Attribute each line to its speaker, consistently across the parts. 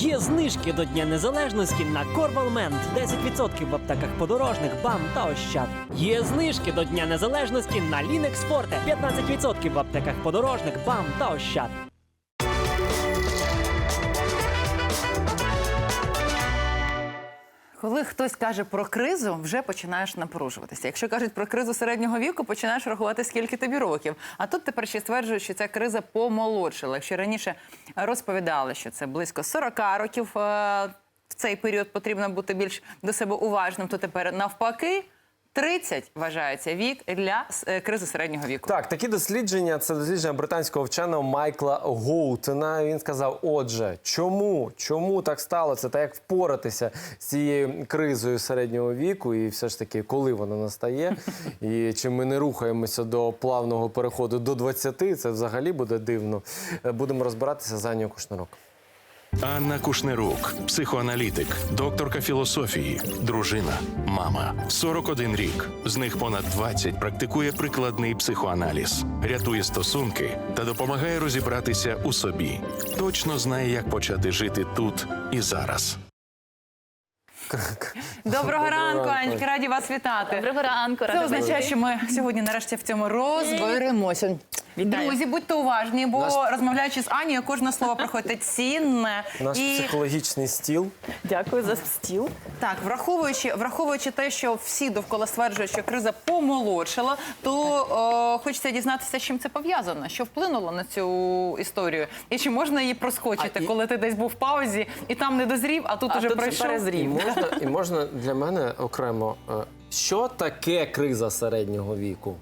Speaker 1: Є знижки до Дня Незалежності на Корвалмент 10% в аптеках подорожних, БАМ та Ощад. Є знижки до Дня Незалежності на Лінекс Форте 15% в аптеках подорожних, БАМ та Ощад.
Speaker 2: Коли хтось каже про кризу, вже починаєш напружуватися. Якщо кажуть про кризу середнього віку, починаєш рахувати, скільки тобі років. А тут тепер ще стверджують, що ця криза помолодшила. Якщо раніше розповідали, що це близько 40 років е, в цей період потрібно бути більш до себе уважним, то тепер навпаки 30 вважається вік для е, кризи середнього віку.
Speaker 3: Так, такі дослідження це дослідження британського вченого Майкла Гоутена. Він сказав: отже, чому? Чому так сталося? Та як впоратися з цією кризою середнього віку, і все ж таки, коли вона настає, і чи ми не рухаємося до плавного переходу до 20, це взагалі буде дивно. Е, Будемо розбиратися за Аню Кушнирок.
Speaker 4: Анна Кушнирук, психоаналітик, докторка філософії, дружина, мама. 41 рік. З них понад 20 практикує прикладний психоаналіз, рятує стосунки та допомагає розібратися у собі. Точно знає, як почати жити тут і зараз.
Speaker 2: Доброго ранку,
Speaker 3: ранку.
Speaker 2: Анечка, раді вас вітати.
Speaker 5: Доброго ранку,
Speaker 2: Це означає, що ми сьогодні нарешті в цьому розберемося.
Speaker 5: Вітаю.
Speaker 2: Друзі, будьте уважні, бо
Speaker 3: Наш-
Speaker 2: розмовляючи з Анією, кожне слово проходить цінне.
Speaker 3: Наш
Speaker 2: І
Speaker 3: психологічний стіл.
Speaker 5: Дякую за стіл.
Speaker 2: так, враховуючи, враховуючи те, що всі довкола стверджують, що криза помолодшила, то о, хочеться дізнатися, з чим це пов'язано, що вплинуло на цю історію, і чи можна її проскочити,
Speaker 3: А і-
Speaker 2: коли ти десь був в паузі і там не дозрів, а тут
Speaker 5: А
Speaker 2: уже
Speaker 5: тут
Speaker 2: пройшов.
Speaker 3: І
Speaker 5: перезрів.
Speaker 3: можна, і можна для мене окремо, е, що таке криза середнього віку?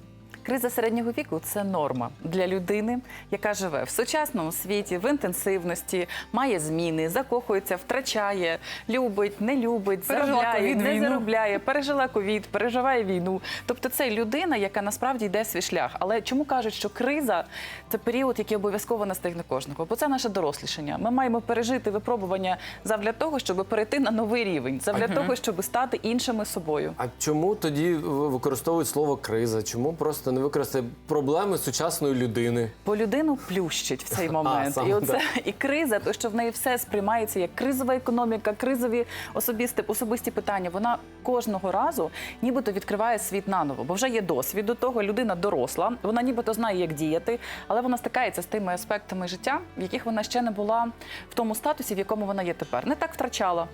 Speaker 5: Криза середнього віку це норма для людини, яка живе в сучасному світі, в інтенсивності, має зміни, закохується, втрачає, любить, не любить,
Speaker 2: Пережила
Speaker 5: заробляє, не
Speaker 2: війну.
Speaker 5: заробляє, пережила ковід, переживає війну. Тобто це людина, яка насправді йде свій шлях. Але чому кажуть, що криза це період, який обов'язково настигне кожного? Бо це наше дорослішання. Ми маємо пережити випробування завдя того, щоб перейти на новий рівень, завдя того, щоб стати іншими собою.
Speaker 3: А чому тоді використовують слово криза? Чому просто не використати проблеми сучасної людини?
Speaker 5: Бо людину плющить в цей момент.
Speaker 3: саме
Speaker 5: і оце
Speaker 3: так.
Speaker 5: і криза, то що в неї все сприймається як кризова економіка, кризові особисті, особисті питання. Вона кожного разу нібито відкриває світ наново, бо вже є досвід до того. Людина доросла, вона нібито знає, як діяти, але вона стикається з тими аспектами життя, в яких вона ще не була в тому статусі, в якому вона є тепер. Не так втрачала,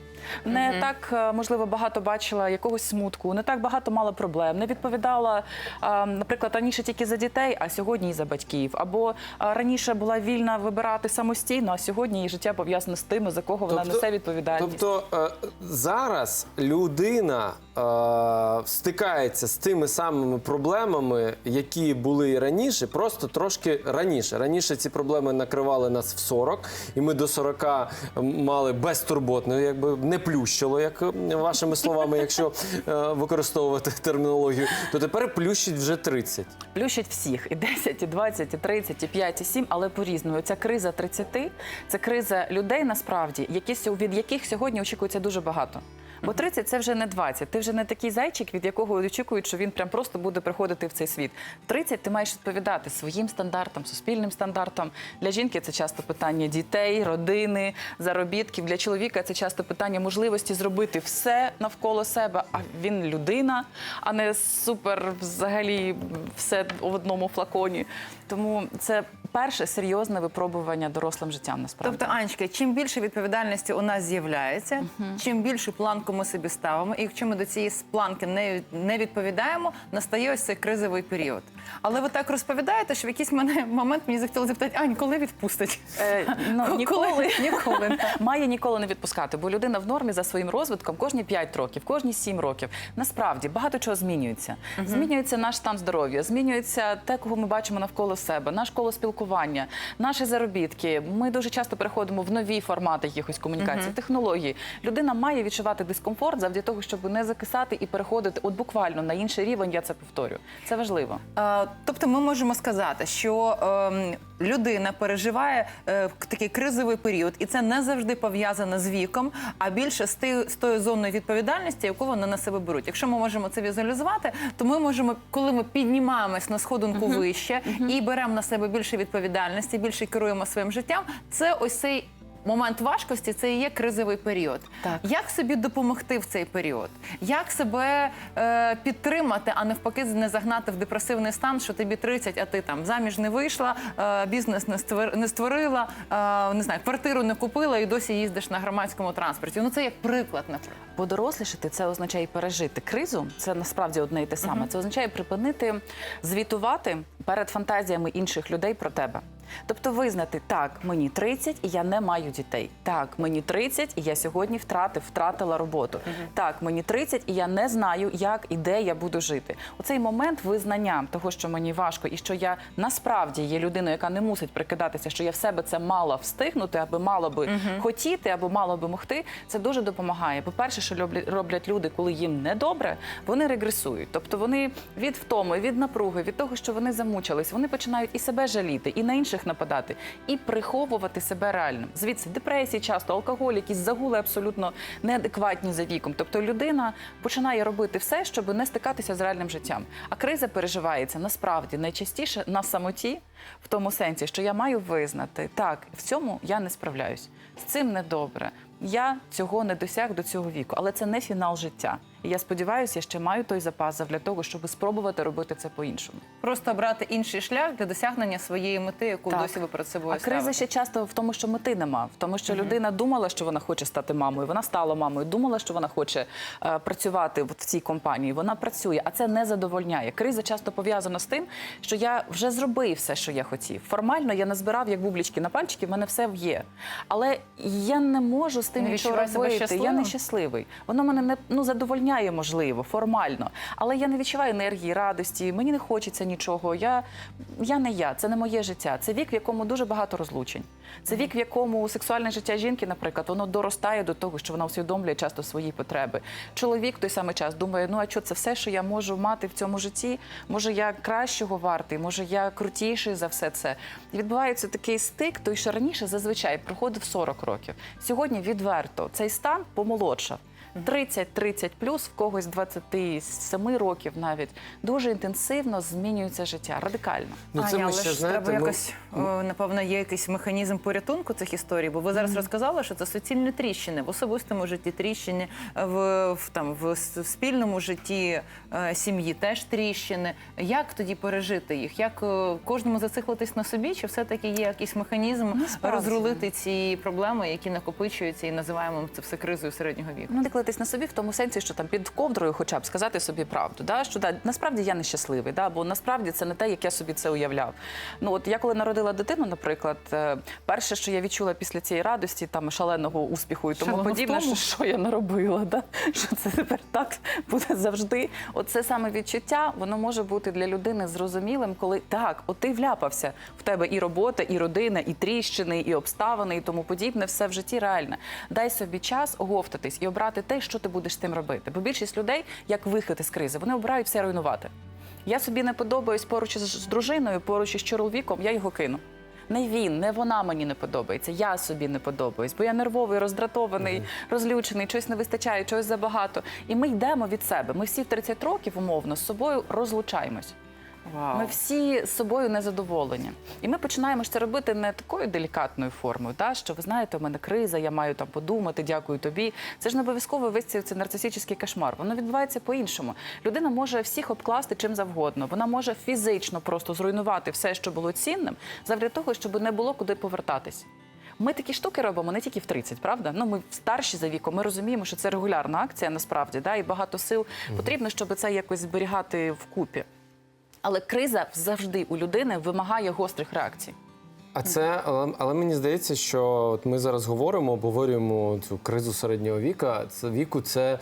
Speaker 5: не так е, можливо багато бачила якогось смутку, не так багато мала проблем, не відповідала, а, наприклад, раніше тільки за дітей, а сьогодні і за батьків. Або раніше була вільна вибирати самостійно, а сьогодні її життя пов'язане з тими, за кого вона несе відповідальність.
Speaker 3: Тобто е, зараз людина стикається з тими самими проблемами, які були і раніше, просто трошки раніше. Раніше ці проблеми накривали нас в 40, і ми до 40 мали безтурботно, якби не плющило, як е, вашими словами, якщо е, використовувати термінологію, то тепер плющить вже 30.
Speaker 5: Плющать всіх і 10, і 20, і 30, і 5, і 7, але по-різному. Ця криза 30 – це криза людей насправді, які від яких сьогодні очікується дуже багато. Бо 30 – це вже не 20. Ти вже не такий зайчик, від якого очікують, що він прям просто буде приходити в цей світ. В 30 ти маєш відповідати своїм стандартам, суспільним стандартам. Для жінки це часто питання дітей, родини, заробітків. Для чоловіка це часто питання можливості зробити все навколо себе. А він людина, а не супер взагалі все в одному флаконі. Тому це перше серйозне випробування дорослим життям насправді.
Speaker 2: Тобто, Анечка, чим більше відповідальності у нас з'являється, чим більшу планку ми собі ставимо, і якщо ми до цієї планки не, не відповідаємо, настає ось цей кризовий період. Але ви так розповідаєте, що в якийсь мене момент мені захотілося запитати, Ань, коли відпустить?
Speaker 5: Е, ну,
Speaker 2: Коли?
Speaker 5: ніколи,
Speaker 2: Ніколи.
Speaker 5: має ніколи не відпускати, бо людина в нормі за своїм розвитком кожні 5 років, кожні 7 років. Насправді багато чого змінюється. Змінюється наш стан здоров'я, змінюється те, кого ми бачимо навколо себе, наш коло спілкування, наші заробітки. Ми дуже часто переходимо в нові формати якихось комунікацій, технології. Людина має відчувати дискомфорт завдяки того, щоб не закисати і переходити от буквально на інший рівень. Я це повторю. Це важливо.
Speaker 2: Е, Тобто ми можемо сказати, що ем, людина переживає е, такий кризовий період, і це не завжди пов'язано з віком, а більше з, з тою зоною відповідальності, яку вони на себе беруть. Якщо ми можемо це візуалізувати, то ми можемо, коли ми піднімаємось на сходинку вище і беремо на себе більше відповідальності, більше керуємо своїм життям, це ось цей момент важкості це і є кризовий період.
Speaker 5: Так.
Speaker 2: Як собі допомогти в цей період? Як себе е, підтримати, а навпаки, не загнати в депресивний стан, що тобі 30, а ти там заміж не вийшла, е, бізнес не створ- не створила, е, не знаю, квартиру не купила і досі їздиш на громадському транспорті. Ну це як приклад, наприклад.
Speaker 5: Подорослішати це означає пережити кризу. Це насправді одне і те саме. Це означає припинити звітувати перед фантазіями інших людей про тебе. Тобто визнати, так, мені 30 і я не маю дітей. Так, мені 30 і я сьогодні втратив, втратила роботу. Так, мені 30 і я не знаю, як і де я буду жити. Оцей момент визнання того, що мені важко, і що я насправді є людиною, яка не мусить прикидатися, що я в себе це мала встигнути, аби мало би хотіти, або мало би могти. Це дуже допомагає. По-перше, що роблять люди, коли їм недобре, вони регресують. Тобто вони від втоми, від напруги, від того, що вони замучились, вони починають і себе жаліти, і на інших нападати, і приховувати себе реальним. Звідси депресії, часто алкоголь, якісь загули абсолютно неадекватні за віком. Тобто людина починає робити все, щоб не стикатися з реальним життям. А криза переживається насправді найчастіше на самоті, в тому сенсі, що я маю визнати, так, в цьому я не справляюсь. З цим недобре. Я цього не досяг до цього віку, але це не фінал життя. І я сподіваюся, я ще маю той запас для того, щоб спробувати робити це по-іншому.
Speaker 2: Просто обрати інший шлях для досягнення своєї мети, яку
Speaker 5: Так.
Speaker 2: досі ви перед собою
Speaker 5: А криза ще часто в тому, що мети нема, в тому, що людина думала, що вона хоче стати мамою. Вона стала мамою, думала, що вона хоче е, працювати в цій компанії. Вона працює, а це не задовольняє. Криза часто пов'язана з тим, що я вже зробив все, що я хотів. Формально я назбирав як бублічки на пальчики, в мене все є. Але я не можу з тим
Speaker 2: Не
Speaker 5: нічого
Speaker 2: відчуваєш себе
Speaker 5: робити. Я
Speaker 2: щасливим?
Speaker 5: не щасливий. Воно мене не ну задовольняє, можливо, формально. Але я не відчуваю енергії, радості. Мені не хочеться нічого. Я, я не я, це не моє життя. Це вік, в якому дуже багато розлучень. Це вік, в якому сексуальне життя жінки, наприклад, воно доростає до того, що вона усвідомлює часто свої потреби. Чоловік в той самий час думає: ну а що це все, що я можу мати в цьому житті? Може, я кращого вартий, може я крутіший за все це. І відбувається такий стик, той що раніше зазвичай проходив 40 років. Сьогодні відверто цей стан помолодшав. 30-30 плюс, в когось 27 років навіть дуже інтенсивно змінюється життя радикально.
Speaker 3: Ну, це
Speaker 2: Аня,
Speaker 3: ми
Speaker 2: але
Speaker 3: ще,
Speaker 2: ж
Speaker 3: знаєте,
Speaker 2: треба
Speaker 3: ми-
Speaker 2: якось, о, напевно, є якийсь механізм порятунку цих історій, бо ви зараз розказали, що це суцільні тріщини в особистому житті, тріщини в, в, там, в, в спільному житті е, сім'ї теж тріщини. Як тоді пережити їх? Як е, кожному зациклитись на собі? Чи все-таки є якийсь механізм
Speaker 5: Насправді.
Speaker 2: розрулити ці проблеми, які накопичуються і називаємо це все кризою середнього віку?
Speaker 5: Ну, диклитись на собі в тому сенсі, що там під ковдрою, хоча б сказати собі правду, да? що да, насправді я нещасливий, да? бо насправді це не те, як я собі це уявляв. Ну от я коли народила дитину, наприклад, е, перше, що я відчула після цієї радості, там шаленого успіху і тому подібне, що, що я наробила, да? що це тепер так буде завжди. Оце саме відчуття, воно може бути для людини зрозумілим, коли так, от ти вляпався в тебе і робота, і родина, і тріщини, і обставини, і тому подібне, все в житті реальне. Дай собі час оговтатись і обрати те, що ти будеш з тим робити. Бо більшість людей, як вихід із кризи, вони обирають все руйнувати. Я собі не подобаюсь поруч з дружиною, поруч із чоловіком, я його кину. Не він, не вона мені не подобається. Я собі не подобаюсь, бо я нервовий, роздратований, розлючений, чогось не вистачає, чогось забагато. І ми йдемо від себе. Ми всі в 30 років умовно з собою розлучаємось.
Speaker 2: Вау.
Speaker 5: Ми всі з собою незадоволені. І ми починаємо ж це робити не такою делікатною формою, та, що ви знаєте, у мене криза, я маю там подумати, дякую тобі. Це ж не обов'язково весь цей, нарцисичний кошмар. Воно відбувається по-іншому. Людина може всіх обкласти чим завгодно. Вона може фізично просто зруйнувати все, що було цінним, завдяки того, щоб не було куди повертатись. Ми такі штуки робимо не тільки в 30, правда? Ну ми старші за віком. Ми розуміємо, що це регулярна акція насправді, да, і багато сил потрібно, щоб це якось зберігати вкупі. Але криза завжди у людини вимагає гострих реакцій.
Speaker 3: А це, але, але мені здається, що от ми зараз говоримо, обговорюємо цю кризу середнього віка. Це віку це е,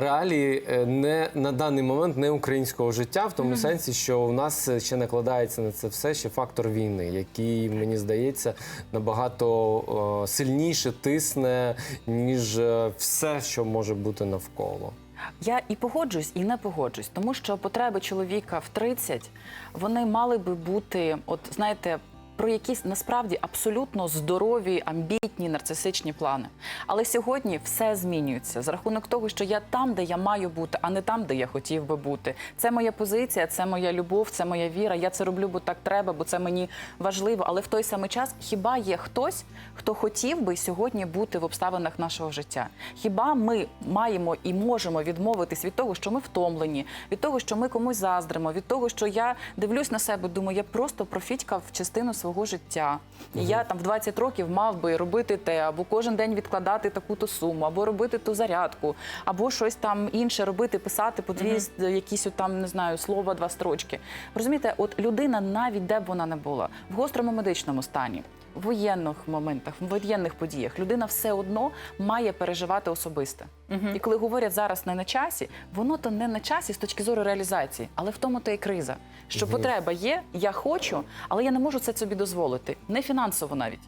Speaker 3: реалії е, не на даний момент не українського життя, в тому сенсі, що у нас ще накладається на це все ще фактор війни, який мені здається набагато е, сильніше тисне, ніж е, все, що може бути навколо.
Speaker 5: Я і погоджуюсь, і не погоджуюсь, тому що потреби чоловіка в 30, вони мали би бути, от знаєте, про якісь насправді абсолютно здорові, амбітні, нарцисичні плани. Але сьогодні все змінюється за рахунок того, що я там, де я маю бути, а не там, де я хотів би бути. Це моя позиція, це моя любов, це моя віра. Я це роблю, бо так треба, бо це мені важливо. Але в той самий час хіба є хтось, хто хотів би сьогодні бути в обставинах нашого життя? Хіба ми маємо і можемо відмовитись від того, що ми втомлені, від того, що ми комусь заздримо, від того, що я дивлюсь на себе, думаю, я просто профітькав частину свого життя. І я там в 20 років мав би робити те, або кожен день відкладати таку-то суму, або робити ту зарядку, або щось там інше робити, писати по дві угу. якісь там не знаю слова, два строчки. Розумієте, от людина, навіть де б вона не була, в гострому медичному стані. Воєнних моментах, в воєнних подіях людина все одно має переживати особисте. І коли говорять зараз не на часі, воно то не на часі з точки зору реалізації, але в тому то і криза. Що потреба є, я хочу, але я не можу це собі дозволити, не фінансово навіть.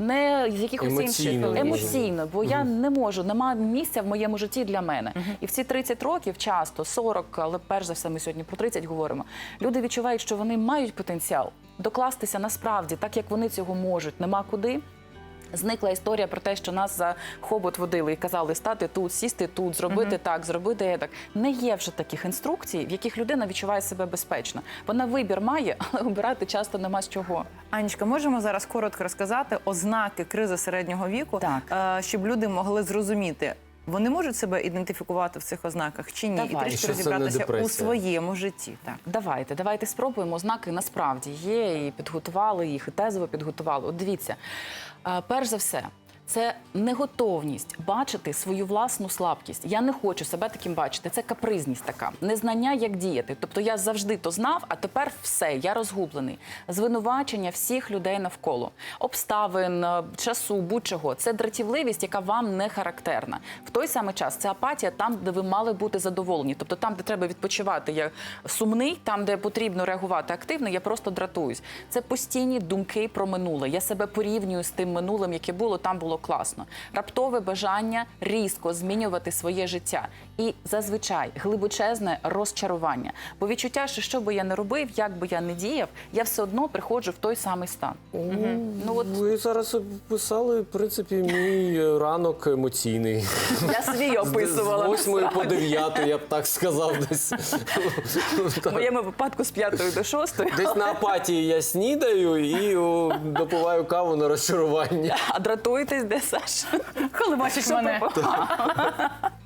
Speaker 5: Не з якихось
Speaker 3: Емоційно
Speaker 5: інших
Speaker 3: може.
Speaker 5: емоційно, бо я не можу, немає місця в моєму житті для мене. І в ці 30 років, часто 40, але перш за все, ми сьогодні про 30 говоримо. Люди відчувають, що вони мають потенціал докластися насправді, так як вони цього можуть, нема куди. Зникла історія про те, що нас за хобот водили і казали стати тут, сісти тут, зробити так, зробити так. Не є вже таких інструкцій, в яких людина відчуває себе безпечно. Вона вибір має, але обирати часто нема з чого.
Speaker 2: Анічка, можемо зараз коротко розказати ознаки кризи середнього віку,
Speaker 5: Так.
Speaker 2: е, щоб люди могли зрозуміти. Вони можуть себе ідентифікувати в цих ознаках чи ні,
Speaker 5: Давай.
Speaker 2: і трішки розібратися у своєму житті. Так.
Speaker 5: Давайте, давайте спробуємо. Ознаки насправді є, і підготували їх, і тезово підготували. От дивіться, е, перш за все. Це неготовність бачити свою власну слабкість. Я не хочу себе таким бачити. Це капризність така, незнання, як діяти. Тобто я завжди то знав, а тепер все, я розгублений. Звинувачення всіх людей навколо, обставин, е, часу, будь-чого. Це дратівливість, яка вам не характерна. В той самий час це апатія там, де ви мали бути задоволені. Тобто там, де треба відпочивати, я сумний, там, де потрібно реагувати активно, я просто дратуюсь. Це постійні думки про минуле. Я себе порівнюю з тим минулим, яке було, там було класно. Раптове бажання різко змінювати своє життя. І зазвичай глибочезне розчарування. Бо відчуття, що що би я не робив, як би я не діяв, я все одно приходжу в той самий стан. Ну от
Speaker 3: Ви зараз описали, в принципі, мій ранок емоційний.
Speaker 5: я свій описувала.
Speaker 3: З 8 по 9, я б так сказав, десь.
Speaker 5: В моєму випадку з п'ятої до шостої.
Speaker 3: Десь на апатії я снідаю і допиваю каву на розчарування.
Speaker 5: А дратуєтесь, де Саша?
Speaker 2: Коли бачиш
Speaker 5: Що
Speaker 2: мене.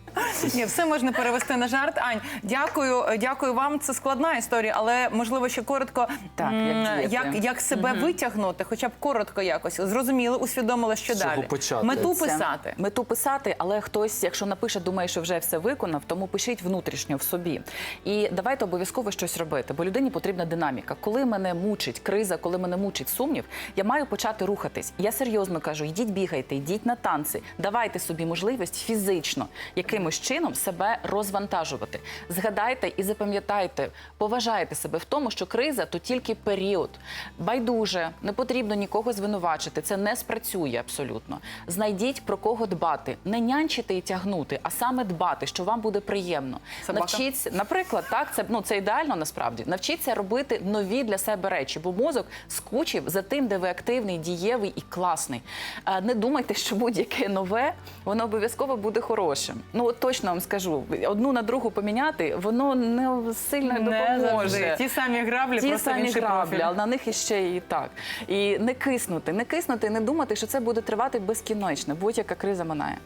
Speaker 2: Ні, все можна перевести на жарт. Ань, дякую, дякую вам. Це складна історія, але можливо ще коротко.
Speaker 5: Так, як діяти.
Speaker 2: як, як себе витягнути, хоча б коротко якось. Зрозуміли, усвідомили, що
Speaker 3: З чого
Speaker 2: далі.
Speaker 3: почати?
Speaker 2: Мету
Speaker 5: Це
Speaker 2: писати.
Speaker 5: Мету писати, але хтось, якщо напише, думає, що вже все виконав, тому пишіть внутрішньо в собі. І давайте обов'язково щось робити, бо людині потрібна динаміка. Коли мене мучить криза, коли мене мучить сумнів, я маю почати рухатись. Я серйозно кажу: йдіть бігайте, йдіть на танці, давайте собі можливість фізично якимось чином себе розвантажувати. Згадайте і запам'ятайте, поважайте себе в тому, що криза то тільки період. Байдуже, не потрібно нікого звинувачити. Це не спрацює абсолютно. Знайдіть про кого дбати, не нянчити і тягнути, а саме дбати, що вам буде приємно.
Speaker 2: Собака?
Speaker 5: Навчіться, наприклад, так це ну це ідеально насправді. Навчіться робити нові для себе речі, бо мозок скучив за тим, де ви активний, дієвий і класний. Не думайте, що будь-яке нове, воно обов'язково буде хорошим. Ну от точно вам скажу, одну на другу поміняти, воно не сильно
Speaker 2: Не
Speaker 5: допоможе.
Speaker 2: завжди. Ті самі граблі,
Speaker 5: Ті
Speaker 2: просто
Speaker 5: самі
Speaker 2: інший
Speaker 5: граблі,
Speaker 2: профіль.
Speaker 5: але на них іще і так. І не киснути, не киснути, не думати, що це буде тривати безкінечно. Будь-яка криза минає.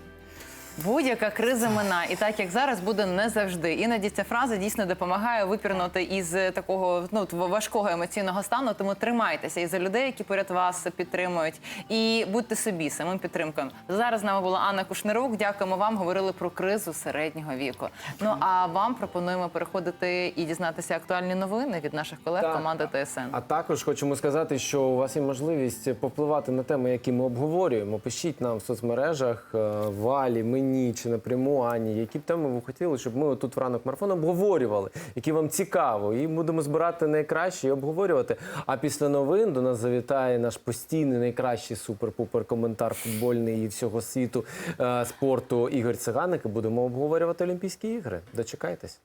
Speaker 2: Будь-яка криза мина, і так як зараз буде не завжди. Іноді ця фраза дійсно допомагає випірнути із такого ну важкого емоційного стану. Тому тримайтеся і за людей, які поряд вас підтримують, і будьте собі самим підтримкою. Зараз з нами була Анна Кушнирук. Дякуємо вам. Говорили про кризу середнього віку. Ну а вам пропонуємо переходити і дізнатися актуальні новини від наших колег
Speaker 3: Так.
Speaker 2: команди ТСН.
Speaker 3: А також хочемо сказати, що у вас є можливість повпливати на теми, які ми обговорюємо. Пишіть нам в соцмережах е, Валі, мені чи напряму Ані, які б теми ви хотіли, щоб ми тут в ранок марафон обговорювали, які вам цікаво, і будемо збирати найкраще і обговорювати. А після новин до нас завітає наш постійний найкращий супер-пупер коментар футбольний і всього світу е, спорту Ігор Циганик. І будемо обговорювати Олімпійські ігри. Дочекайтесь.